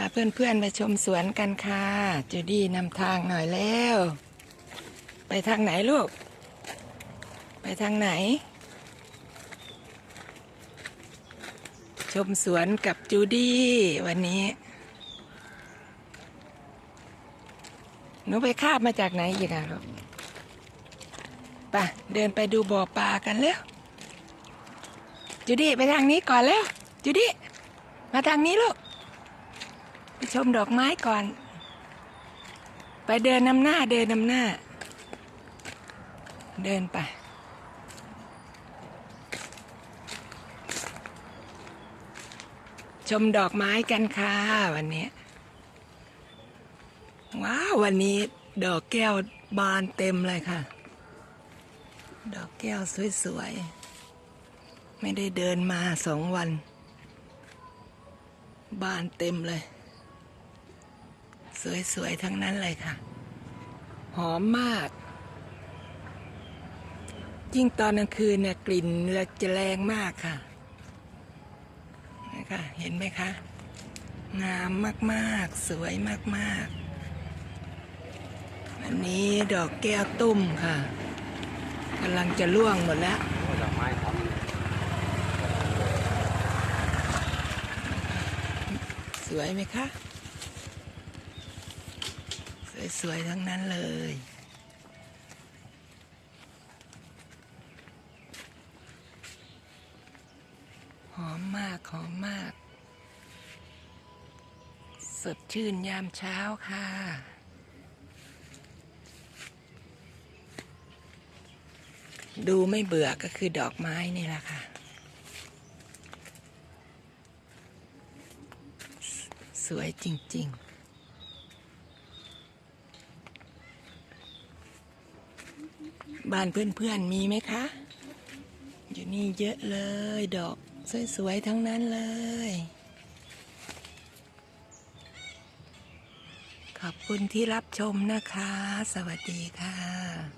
พาเพื่อนๆมาชมสวนกันค่ะ จูดี้นำทางหน่อยแล้ว ไปทางไหนลูก ไปทางไหน ชมสวนกับจูดี้วันนี้ หนูไปคาบมาจากไหนอีกอะลูกไปเดินไปดูบ่อปลากันเร็ว จูดี้ไปทางนี้ก่อนแล้ว จูดี้มาทางนี้ลูก ไปชมดอกไม้ก่อน ไปเดินนำหน้าเดินนำหน้า เดินไปชมดอกไม้กันค่ะวันนี้ ว้าววันนี้ ดอกแก้วบานเต็มเลยค่ะ ดอกแก้วสวยๆ ไม่ได้เดินมาสองวัน บานเต็มเลย สวยๆ ทั้งนั้นเลยค่ะ หอมมาก ยิ่งตอนกลางคืนเนี่ยกลิ่นจะแรงมากค่ะนะคะเห็นไหมคะ งามมากๆ สวยมากๆ อันนี้ดอกแก้วตุ้มค่ะกำลังจะร่วงหมดแล้วดอกไม้ครับสวยไหมคะ สวยๆทั้งนั้นเลย หอมมากหอมมาก สดชื่นยามเช้าค่ะดูไม่เบื่อก็คือดอกไม้นี่แหละค่ะ สวยจริง ๆ บ้านเพื่อนๆมีไหมคะ อยู่นี่เยอะเลย ดอกสวยๆทั้งนั้นเลย ขอบคุณที่รับชมนะคะ สวัสดีค่ะ